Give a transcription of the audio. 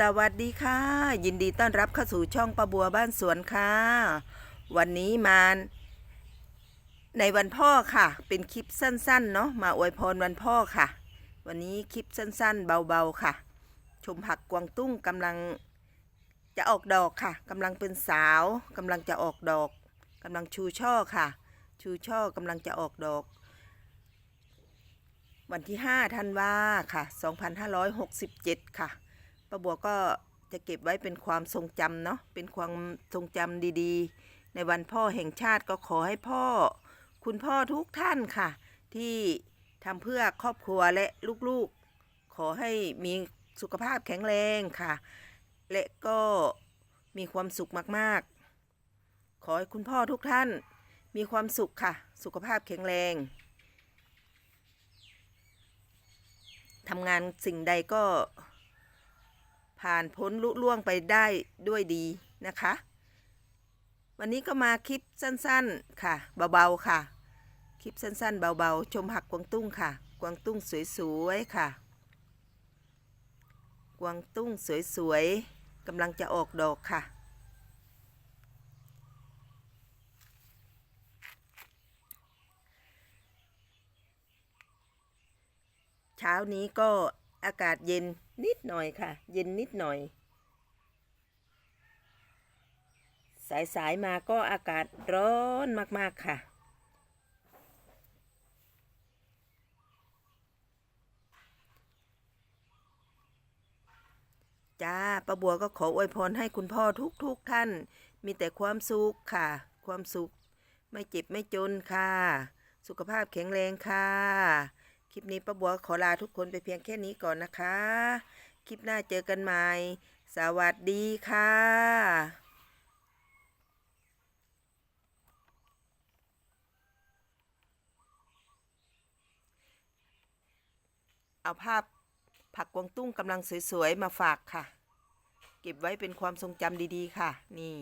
สวัสดีค่ะ ยินดีต้อนรับเข้าสู่ช่องประบัวบ้านสวนค่ะ วันนี้มาในวันพ่อค่ะ เป็นคลิปสั้นๆเนาะมาอวยพรวันพ่อค่ะ วันนี้คลิปสั้นๆ เบาๆค่ะ ชมผักกวางตุ้งกำลังจะออกดอกค่ะกำลังเป็นสาวกำลังจะออกดอกกำลังชูช่อค่ะ ชูช่อกำลังจะออกดอก วันที่5ธันวาค่ะ 2567 ค่ะ ป้าบัวก็จะเก็บไว้เป็นความทรงจำเนาะเป็นความทรงจำดีๆ ในวันพ่อแห่งชาติก็ขอให้พ่อ คุณพ่อทุกท่านค่ะ ที่ทำเพื่อครอบครัวและลูกๆ ขอให้มีสุขภาพแข็งแรงค่ะ และก็มีความสุขมากๆ ขอให้คุณพ่อทุกท่านมีความสุขค่ะ สุขภาพแข็งแรงทำงานสิ่งใดก็ ผ่านพ้นลุล่วงไปได้ด้วยดีนะคะ วันนี้ก็มาคลิปสั้นๆค่ะ เบาๆค่ะ คลิปสั้นๆ เบาๆ ชมผักกวางตุ้งค่ะ กวางตุ้งสวยๆค่ะ กวางตุ้งสวยๆกำลังจะออกดอกค่ะเช้านี้ก็ อากาศเย็นนิดหน่อยค่ะ เย็นนิดหน่อย สายสายๆมาก็อากาศร้อนมาก ๆ ค่ะ จ้าป้าบัวก็ขออวยพรให้คุณพ่อทุกๆท่าน มีแต่ความสุขค่ะ ความสุข ไม่เจ็บไม่จนค่ะ สุขภาพแข็งแรงค่ะ คลิปนี้ป้าบัวขอลาทุกคนไปเพียงแค่นี้ก่อนนะคะ คลิปหน้าเจอกันใหม่ สวัสดีค่ะเอาภาพผักกวางตุ้งกำลังสวย ๆ มาฝากค่ะ เก็บไว้เป็นความทรงจำดี ๆ ค่ะ นี่